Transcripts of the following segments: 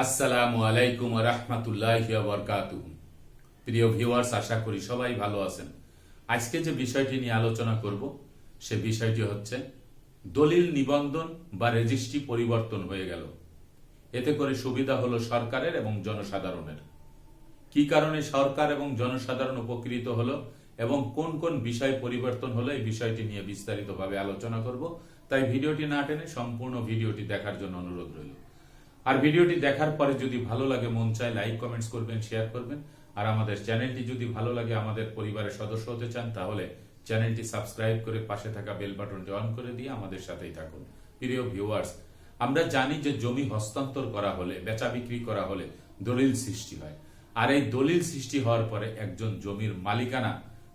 আসসালামু আলাইকুম রহমতুল্লাহ বরকাতু। প্রিয় ভিউয়ার্স, আশা করি সবাই ভালো আছেন। আজকে যে বিষয়টি নিয়ে আলোচনা করব, সে বিষয়টি হচ্ছে দলিল নিবন্ধন বা রেজিস্ট্রি পরিবর্তন হয়ে গেল। এতে করে সুবিধা হলো সরকারের এবং জনসাধারণের। কি কারণে সরকার এবং জনসাধারণ উপকৃত হলো এবং কোন কোন বিষয় পরিবর্তন হলো, এই বিষয়টি নিয়ে বিস্তারিতভাবে আলোচনা করব। তাই ভিডিওটি না টেনে সম্পূর্ণ ভিডিওটি দেখার জন্য অনুরোধ রইল। আর ভিডিওটি দেখার পরে যদি ভালো লাগে, মন চায় লাইক কমেন্টস করবেন শেয়ার করবেন। আর আমাদের চ্যানেলটি যদি ভালো লাগে, আমাদের পরিবারের সদস্য হতে চান, তাহলে চ্যানেলটি সাবস্ক্রাইব করে পাশে থাকা বেল বাটনটি অন করে দিয়ে আমাদের সাথেই থাকুন। প্রিয় ভিউয়ার্স আমরা জানি যে জমি হস্তান্তর করা হলে, বেচা বিক্রি করা হলে দলিল সৃষ্টি হয়। আর এই দলিল সৃষ্টি হওয়ার পরে একজন জমির মালিকানা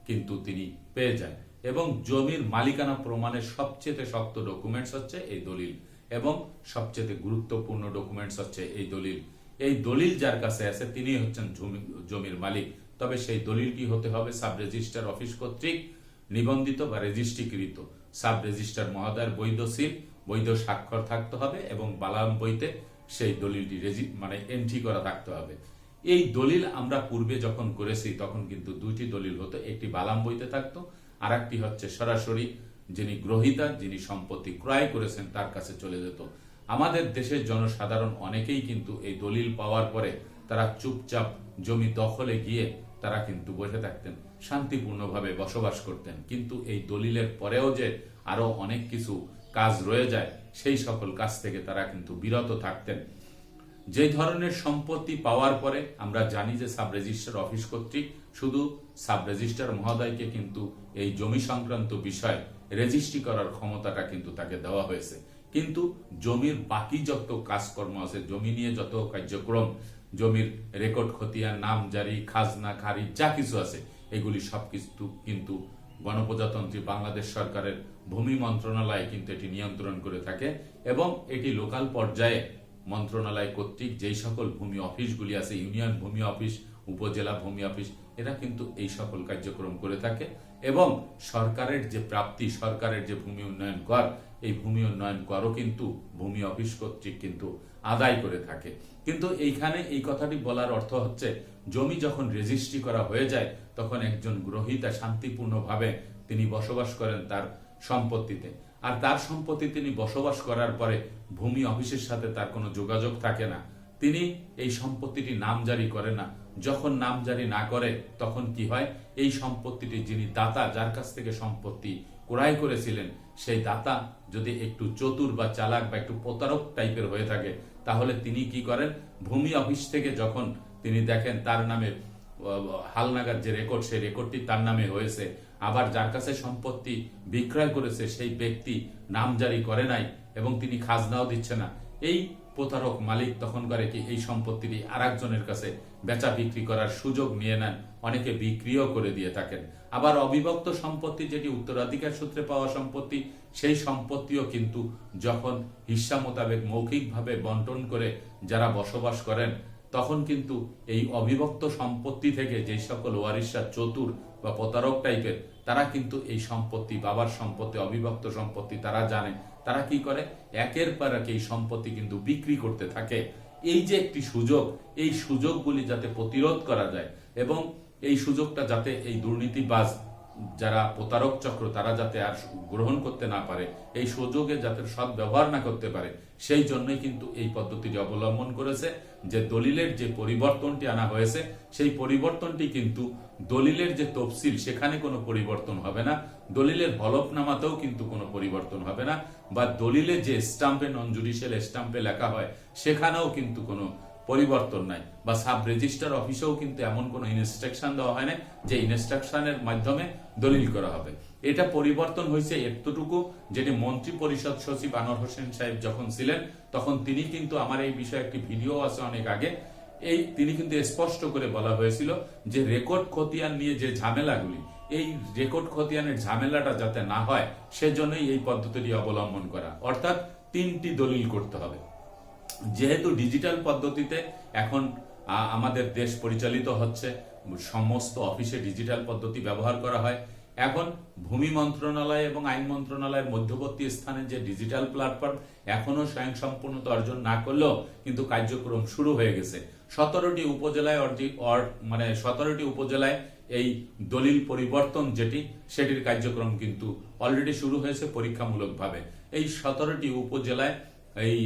কিন্তু তিনি পেয়ে যায় এবং জমির মালিকানা প্রমাণের সবচেয়ে শক্ত ডকুমেন্টস হচ্ছে এই দলিল। এবং সবচেয়ে গুরুত্বপূর্ণ ডকুমেন্টস হচ্ছে এই দলিল। এই দলিল যার কাছে আছে তিনি হচ্ছেন জমি- জমির মালিক। তবে সেই দলিলটি হতে হবে? সাব রেজিস্টার অফিস কর্তৃক নিবন্ধিত বা রেজিস্ট্রিকৃত। সাব রেজিস্টার মহোদয়ের বৈধ সিল বৈধ স্বাক্ষর থাকতে হবে এবং বালাম বইতে সেই দলিলটি মানে এন্ট্রি করা থাকতে হবে। এই দলিল আমরা পূর্বে যখন করেছি, তখন কিন্তু দুইটি দলিল হতো। একটি বালাম বইতে থাকতো আর একটি হচ্ছে সরাসরি যিনি গ্রহিতা, যিনি সম্পত্তি ক্রয় করেছেন, তার কাছে চলে যেত। আমাদের দেশের জনসাধারণ অনেকেই কিন্তু এই দলিল পাওয়ার পরে তারা চুপচাপ জমি দখলে গিয়ে তারা কিন্তু বসে থাকতেন, শান্তিপূর্ণভাবে বসবাস করতেন। কিন্তু এই দলিলের পরেও যে আরও অনেক কিছু কাজ রয়ে যায়, সেই সকল কাজ থেকে তারা কিন্তু বিরত থাকতেন। যে ধরনের সম্পত্তি পাওয়ার পরে আমরা জানি যে সাব রেজিস্টার অফিস কর্তৃক শুধু সাব রেজিস্টার মহোদয়কে কিন্তু এই জমি সংক্রান্ত বিষয় রেজিস্ট্রি করার ক্ষমতাটা কিন্তু তাকে দেওয়া হয়েছে। কিন্তু জমির বাকি যত কাজকর্ম আছে, জমি নিয়ে যত কার্যক্রম, জমির রেকর্ড, খতিয়ান, নাম জারি, খাজনা, খারিজ, যা কিছু আছে, এগুলি সবকিছু কিন্তু গণপ্রজাতন্ত্রী বাংলাদেশ সরকারের ভূমি মন্ত্রণালয় কিন্তু এটি নিয়ন্ত্রণ করে থাকে এবং এটি লোকাল পর্যায়ে মন্ত্রণালয় কর্তৃক যেই সকল ভূমি অফিসগুলি আছে, ইউনিয়ন ভূমি অফিস উপজেলা ভূমি অফিস, এরা কিন্তু এই সকল কার্যক্রম করে থাকে এবং সরকারের যে প্রাপ্তি, সরকারের যে ভূমি উন্নয়ন কর, এই ভূমি উন্নয়ন করও কিন্তু ভূমি অফিস কর্তৃক কিন্তু আদায় করে থাকে। কিন্তু এইখানে এই কথাটি বলার অর্থ হচ্ছে, জমি যখন রেজিস্ট্রি করা হয়ে যায়, তখন একজন গ্রহীতা শান্তিপূর্ণভাবে তিনি বসবাস করেন তার সম্পত্তিতে। আর তার সম্পত্তি তিনি বসবাস করার পরে ভূমি অফিসের সাথে তার কোনো যোগাযোগ থাকে না। তিনি এই সম্পত্তিটি নামজারি করে না। যখন নাম জারি না করে, তখন কি হয়? এই সম্পত্তিটি যিনি দাতা, যার কাছ থেকে সম্পত্তি ক্রয় করেছিলেন, সেই দাতা যদি একটু চতুর বা চালাক বা একটু প্রতারক টাইপের হয়ে থাকে, তাহলে তিনি কি করেন? ভূমি অফিস থেকে যখন তিনি দেখেন তার নামে হালনাগার যে রেকর্ড সেই রেকর্ডটি তার নামে হয়েছে, আবার যার কাছে সম্পত্তি বিক্রয় করেছে, সেই ব্যক্তি নাম জারি করে নাই এবং তিনি খাজনাও দিচ্ছে না। এই প্রতারক মালিক তখন করে কি? এই সম্পত্তিটি আর কাছে বেচা বিক্রি করার সুযোগ নিয়ে নেন। অনেকে বিক্রিও করে দিয়ে থাকেন। আবার অবিভক্ত সম্পত্তি যেটি উত্তরাধিকার সূত্রে পাওয়া সম্পত্তি, সেই সম্পত্তিও কিন্তু যখন হিস্সা মোতাবেক মৌখিকভাবে বন্টন করে যারা বসবাস করেন, তখন কিন্তু এই অবিভক্ত সম্পত্তি থেকে যে সকল ওয়ারিশরা চতুর বা প্রতারক টাইপের, তারা কিন্তু এই সম্পত্তি, বাবার সম্পত্তি, অবিভক্ত সম্পত্তি, তারা জানে। তারা কি করে? একের পর এক এই সম্পত্তি কিন্তু বিক্রি করতে থাকে। এই যে একটি সুযোগ, এই সুযোগগুলি যাতে প্রতিরোধ করা যায় এবং এই সুযোগটা যাতে এই দুর্নীতিবাজ যারা প্রতারক চক্র, তারা যাতে আর গ্রহণ করতে না পারে, এই সুযোগে যাতে সৎ ব্যবহার না করতে পারে, সেই জন্যই কিন্তু এই পদ্ধতিটি অবলম্বন করেছে। যে দলিলের যে পরিবর্তনটি আনা হয়েছে, সেই পরিবর্তনটি কিন্তু দলিলের যে তফসিল, সেখানে কোনো পরিবর্তন হবে না। দলিলের হলফনামাতেও কিন্তু কোনো পরিবর্তন হবে না। বা দলিলে যে স্টাম্পে নন জুডিশিয়াল স্টাম্পে লেখা হয়, সেখানেও কিন্তু কোনো পরিবর্তন নাই। বা সাব রেজিস্টার অফিসেও কিন্তু এমন কোনো ইনস্ট্রাকশন দেওয়া হয় না যে ইনস্ট্রাকশনের মাধ্যমে দলিল করা হবে। এটা পরিবর্তন হয়েছে এতটুকু যেটি মন্ত্রী পরিষদ সচিব আনোয়ার হোসেন সাহেব যখন ছিলেন, তখন তিনি কিন্তু আমার এই বিষয়ে একটি ভিডিও আছে অনেক আগে, এই তিনি কিন্তু স্পষ্ট করে বলা হয়েছিল যে রেকর্ড খতিয়ান নিয়ে যে ঝামেলাগুলি এই রেকর্ড খতিয়ানের ঝামেলাটা যাতে না হয়, সেজন্যই এই পদ্ধতিটি অবলম্বন করা। অর্থাৎ তিনটি দলিল করতে হবে। যেহেতু ডিজিটাল পদ্ধতিতে এখন আমাদের দেশ পরিচালিত হচ্ছে, সমস্ত অফিসে ডিজিটাল পদ্ধতি ব্যবহার করা হয়। এখন ভূমি মন্ত্রণালয় এবং আইন মন্ত্রণালয়ের মধ্যবর্তী স্থানে যে ডিজিটাল প্ল্যাটফর্ম এখনও স্বয়ংসম্পূর্ণতা অর্জন না করলেও কিন্তু কার্যক্রম শুরু হয়ে গেছে। সতেরোটি উপজেলায় মানে সতেরোটি উপজেলায় এই দলিল পরিবর্তন যেটি, সেটির কার্যক্রম কিন্তু অলরেডি শুরু হয়েছে পরীক্ষামূলকভাবে। এই সতেরোটি উপজেলায় এই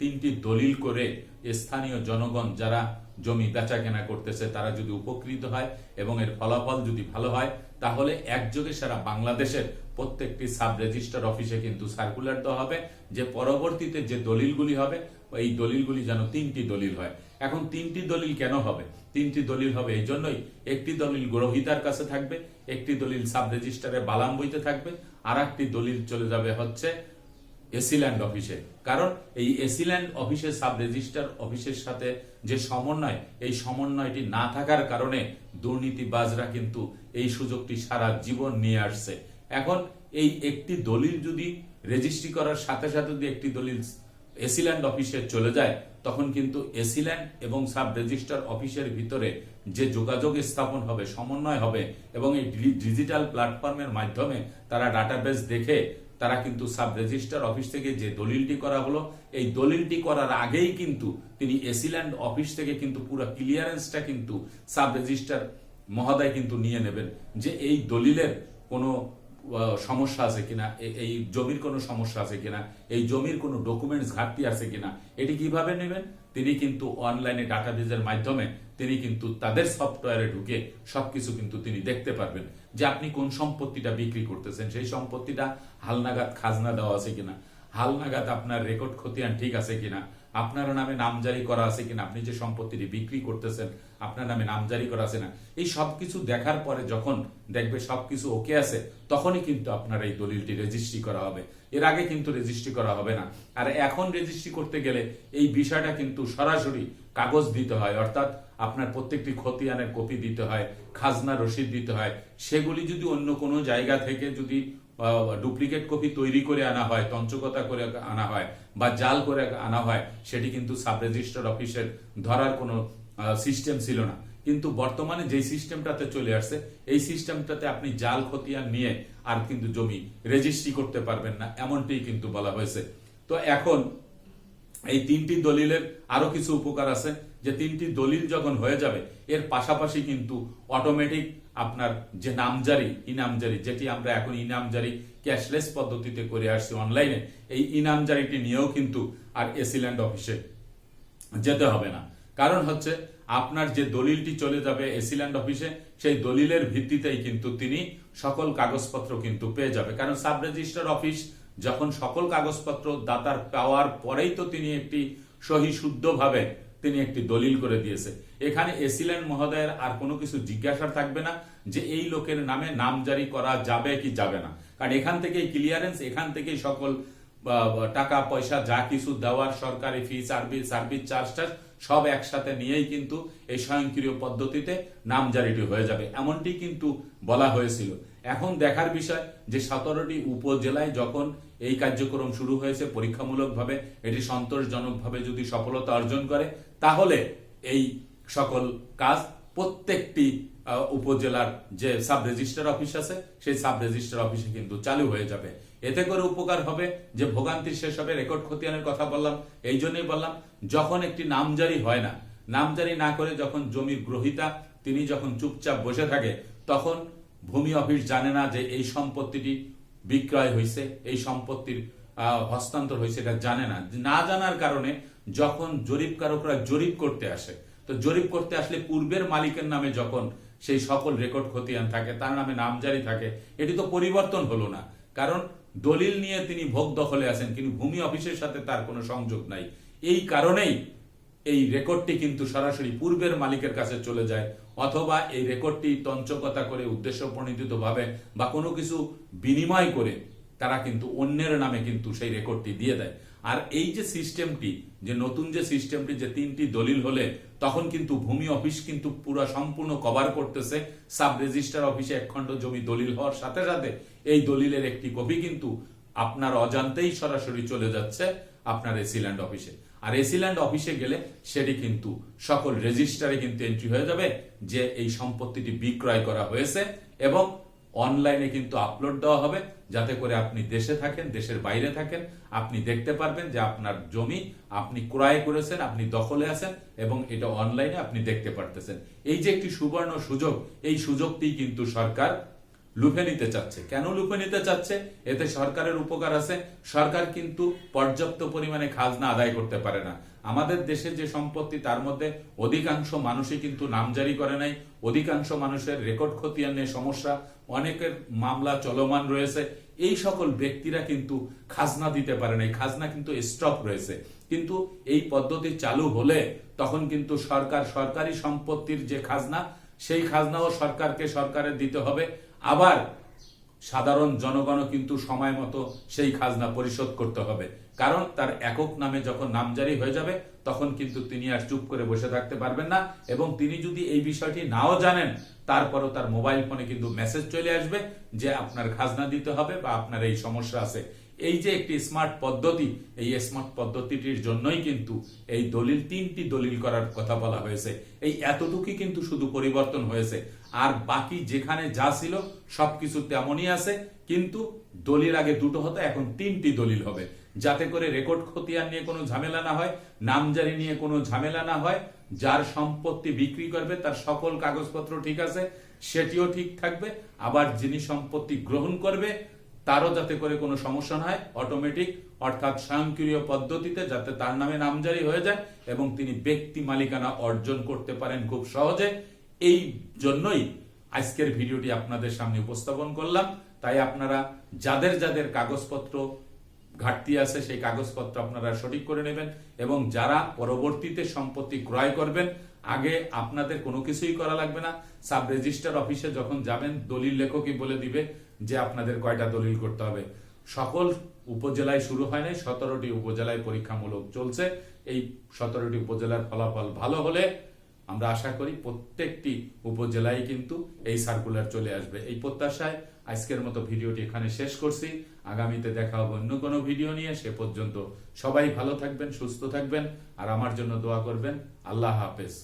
তিনটি দলিল করে স্থানীয় জনগণ যারা জমি বেচা কেনা করতেছে, তারা যদি উপকৃত হয় এবং এর ফলাফল যদি ভালো হয়, তাহলে একযোগে সারা বাংলাদেশের প্রত্যেকটি সাব রেজিস্টার অফিসে কিন্তু সার্কুলার দেওয়া হবে, যে পরবর্তীতে যে দলিলগুলি হবে, এই দলিলগুলি যেন তিনটি দলিল হয়। এখন তিনটি দলিল কেন হবে? তিনটি দলিল হবে। এই জন্যই একটি দলিল গ্রহিতার কাছে থাকবে, একটি দলিল সাব রেজিস্টারে বালাম বইতে থাকবে আর একটি দলিল চলে যাবে হচ্ছে এসিল্যান্ড অফিসে। কারণ এই এসিল্যান্ড অফিসের সাব রেজিস্টার অফিসের সাথে যে সমন্বয়, এই সমন্বয়টি না থাকার কারণে দুর্নীতিবাজরা কিন্তু এই সুযোগটি সারা জীবন নিয়ে আসছে। এখন এই একটি দলিল যদি রেজিস্ট্রি করার সাথে সাথে যদি একটি দলিল এসিল্যান্ড অফিসে চলে যায়, তখন কিন্তু এসিল্যান্ড এবং সাব রেজিস্টার অফিসের ভিতরে যে যোগাযোগ স্থাপন হবে, সমন্বয় হবে এবং এই ডিজিটাল প্ল্যাটফর্মের মাধ্যমে তারা ডাটাবেস দেখে তারা কিন্তু সাব রেজিস্টার অফিস থেকে যে দলিলটি করা হলো, এই দলিলটি করার আগেই কিন্তু তিনি এসিল্যান্ড অফিস থেকে কিন্তু পুরো ক্লিয়ারেন্সটা কিন্তু সাব রেজিস্টার মহোদয় কিন্তু নিয়ে নেবেন যে এই দলিলের কোনো সমস্যা আছে কিনা? এই জমির কোনো সমস্যা আছে কিনা? এই জমির কোনো ডকুমেন্টস ঘাটতি আছে কিনা? এটি কীভাবে নেবেন? তিনি কিন্তু অনলাইনে ডাটাবেজের মাধ্যমে তিনি কিন্তু তাদের সফটওয়্যারে ঢুকে সবকিছু কিন্তু তিনি দেখতে পারবেন যে আপনি কোন সম্পত্তিটা বিক্রি করতেছেন। সেই সম্পত্তিটা হালনাগাদ খাজনা দেওয়া আছে কিনা? হালনাগাদ আপনার রেকর্ড খতিয়ান ঠিক আছে কিনা? আপনার নামে নামজারি করা আছে কিনা? আপনি যে সম্পত্তিটি বিক্রি করতেছেন, আপনার নামে নামজারি করা আছে না? এই সবকিছু দেখার পরে যখন দেখবে সবকিছু ওকে আছে, তখনই কিন্তু আপনার এই দলিলটি রেজিস্ট্রি করা হবে। এর আগে কিন্তু রেজিস্ট্রি করা হবে না। আর এখন রেজিস্ট্রি করতে গেলে এই বিষয়টা কিন্তু সরাসরি কাগজ দিতে হয়। অর্থাৎ আপনার প্রত্যেকটি খতিয়ানের কপি দিতে হয়, খাজনা রসিদ দিতে হয়। সেগুলি যদি অন্য কোনো জায়গা থেকে যদি ডুপ্লিকেট কপি তৈরি করে আনা হয় তঞ্চকতা করে আনা হয় বা জাল করে আনা হয়, সেটি কিন্তু সাব রেজিস্টার অফিসের ধরার কোনো সিস্টেম ছিল না। কিন্তু বর্তমানে যে সিস্টেমটাতে চলে আসছে, এই সিস্টেমটাতে আপনি জাল খতিয়ান নিয়ে আর কিন্তু জমি রেজিস্ট্রি করতে পারবেন না, এমনটি কিন্তু বলা হয়েছে। তো এখন এই তিনটি দলিলের আরও কিছু উপকার আছে, যে তিনটি দলিল যখন হয়ে যাবে, এর পাশাপাশি কিন্তু অটোমেটিক আপনার যে নামজারি, ইনামজারি, যেটি আমরা এখন ইনামজারি ক্যাশলেস পদ্ধতিতে করে আসছি অনলাইনে এই ইনামজারিটি নিয়েও কিন্তু আর এসিল্যান্ড অফিসে যেতে হবে না। কারণ হচ্ছে, আপনার যে দলিলটি চলে যাবে এসিল্যান্ড অফিসে সেই দলিলের ভিত্তিতেই কিন্তু তিনি সকল কাগজপত্র কিন্তু পেয়ে যাবে। কারণ সাব রেজিস্টার অফিস যখন সকল কাগজপত্র দাতার পাওয়ার পরেই তো তিনি একটি সহি শুদ্ধভাবে তিনি একটি দলিল করে দিয়েছে। এখানে এসিল্যান্ড মহোদয়ের আর কোনো কিছু জিজ্ঞাসা থাকবে না যে এই লোকের নামে নামজারি করা যাবে কি যাবে না। কারণ এখান থেকেই ক্লিয়ারেন্স এখান থেকেই সকল টাকা, পয়সা, যা কিছু দেওয়ার সরকারি ফি সার্ভিস সার্ভিস চার্জ টার্জ সব একসাথে নিয়েই কিন্তু এই স্বয়ংক্রিয় পদ্ধতিতে নামজারিটি হয়ে যাবে। এমনটি কিন্তু বলা হয়েছিল। এখন দেখার বিষয় যে সতেরোটি উপজেলায় যখন এই কার্যক্রম শুরু হয়েছে, পরীক্ষামূলকভাবে, এটি সন্তোষজনকভাবে যদি সফলতা অর্জন করে, তাহলে এই সকল কাজ প্রত্যেকটি উপজেলার যে সাব রেজিস্টার অফিস আছে, সেই সাব রেজিস্টার অফিসে কিন্তু চালু হয়ে যাবে। এতে করে উপকার হবে যে ভোগান্তির শেষ হবে, রেকর্ড খতিয়ানের কথা বললাম, এই জন্যই বললাম, যখন একটি নামজারি হয় না, নামজারি না করে যখন জমির গ্রহিতা, তিনি যখন চুপচাপ বসে থাকে, তখন ভূমি অফিস জানে না যে এই সম্পত্তিটি বিক্রয় হয়েছে এই সম্পত্তির হস্তান্তর হয়েছে এটা জানে না। না জানার কারণে যখন জরিপকারকরা জরিপ করতে আসে, তো জরিপ করতে আসলে পূর্বের মালিকের নামে যখন সেই সকল রেকর্ড খতিয়ান থাকে, তার নামে নামজারি থাকে, এটি তো পরিবর্তন হলো না। কারণ দলিল নিয়ে তিনি ভোগ দখলে আছেন, কিন্তু ভূমি অফিসের সাথে তার কোনো সংযোগ নাই। এই কারণেই এই রেকর্ডটি কিন্তু সরাসরি পূর্বের মালিকের কাছে চলে যায়, অথবা এই রেকর্ডটি তঞ্চকতা করে উদ্দেশ্য প্রণোদিত ভাবে বা কোনো কিছু বিনিময় করে তারা কিন্তু অন্যের নামে কিন্তু সেই রেকর্ডটি দিয়ে দেয়। আর এই যে সিস্টেমটি, যে নতুন যে সিস্টেমটি, যে তিনটি দলিল হলে, তখন কিন্তু ভূমি অফিস কিন্তু পুরো সম্পূর্ণ কভার করতেছে। সাব রেজিস্টার অফিসে একখণ্ড জমি দলিল হওয়ার সাথে সাথে এই দলিলের একটি কপি কিন্তু আপনার অজান্তেই সরাসরি চলে যাচ্ছে আপনার এসিল্যান্ড অফিসে। আর এসিল্যান্ড অফিসে গেলে সেটি কিন্তু সকল রেজিস্টারে কিন্তু এন্ট্রি হয়ে যাবে, যে এই সম্পত্তিটি বিক্রয় করা হয়েছে এবং অনলাইনে কিন্তু আপলোড দেওয়া হবে, যাতে করে আপনি দেশে থাকেন, দেশের বাইরে থাকেন, আপনি দেখতে পারবেন যে আপনার জমি আপনি ক্রয় করেছেন, আপনি দখলে আছেন এবং এটা অনলাইনে আপনি দেখতে পারতেছেন। এই যে একটি সুবর্ণ সুযোগ, এই সুযোগটি কিন্তু সরকার লুফে নিতে চাচ্ছে। কেন লুফে নিতে চাচ্ছে? এতে সরকারের উপকার আছে। সরকার কিন্তু পর্যাপ্ত পরিমাণে খাজনা আদায় করতে পারে না। আমাদের দেশে যে সম্পত্তি, তার মধ্যে অধিকাংশ মানুষই কিন্তু নামজারি করে নাই। অধিকাংশ মানুষের রেকর্ড খতিয়ান নিয়ে সমস্যা, অনেকের মামলা চলমান রয়েছে। এই সকল ব্যক্তিরা কিন্তু খাজনা দিতে পারে নাই। খাজনা কিন্তু স্টক রয়েছে। কিন্তু এই পদ্ধতি চালু হলে তখন কিন্তু সরকার সরকারি সম্পত্তির যে খাজনা, সেই খাজনাও সরকারকে সরকারের দিতে হবে। আবার সাধারণ জনগণও কিন্তু সময় মতো সেই খাজনা পরিশোধ করতে হবে। কারণ তার একক নামে যখন নামজারি হয়ে যাবে, তখন কিন্তু তিনি আর চুপ করে বসে থাকতে পারবেন না এবং তিনি যদি এই বিষয়টি নাও জানেন, তারপরও তার মোবাইল ফোনে কিন্তু মেসেজ চলে আসবে যে আপনার খাজনা দিতে হবে বা আপনার এই সমস্যা আছে। এই যে একটি স্মার্ট পদ্ধতি, এই স্মার্ট পদ্ধতিটির জন্যই কিন্তু এই দলিল, তিনটি দলিল করার কথা বলা হয়েছে। এই এতটুকুই কিন্তু শুধু পরিবর্তন হয়েছে। আর বাকি যেখানে যা ছিল, সবকিছু তেমনই আছে। কিন্তু দলিল আগে দুটো হতো, এখন তিনটি দলিল হবে। যাতে করে রেকর্ড খতিয়ান নিয়ে কোনো ঝামেলা না হয়, নামজারি নিয়ে কোনো ঝামেলা না হয়। যার সম্পত্তি বিক্রি করবে, তার সকল কাগজপত্র ঠিক আছে, সেটিও ঠিক থাকবে। আবার যিনি সম্পত্তি গ্রহণ করবে, তারও যাতে করে কোনো সমস্যা না হয় অটোমেটিক অর্থাৎ স্বয়ংক্রিয় পদ্ধতিতে যাতে তার নামে নামজারি হয়ে যায় এবং তিনি ব্যক্তি মালিকানা অর্জন করতে পারেন খুব সহজে। এই জন্যই আজকের ভিডিওটি আপনাদের সামনে উপস্থাপন করলাম। তাই আপনারা যাদের যাদের কাগজপত্র ঘাটতি আছে, সেই কাগজপত্র আপনারা সঠিক করে নেবেন এবং যারা পরবর্তীতে সম্পত্তি ক্রয় করবেন, আগে আপনাদের কোনো কিছুই করা লাগবে না। সাব রেজিস্টার অফিসে যখন যাবেন, দলিল লেখকই বলে দিবে যে আপনাদের কয়টা দলিল করতে হবে। সকল উপজেলায় শুরু হয় নাই, সতেরোটি উপজেলায় পরীক্ষামূলক চলছে। এই সতেরোটি উপজেলার ফলাফল ভালো হলে আমরা আশা করি প্রত্যেকটি উপজেলায় কিন্তু এই সার্কুলার চলে আসবে। এই প্রত্যাশায় আজকের মতো ভিডিওটি এখানে শেষ করছি। আগামীতে দেখা হবে অন্য কোনো ভিডিও নিয়ে। সে পর্যন্ত সবাই ভালো থাকবেন, সুস্থ থাকবেন। আর আমার জন্য দোয়া করবেন। আল্লাহ হাফেজ।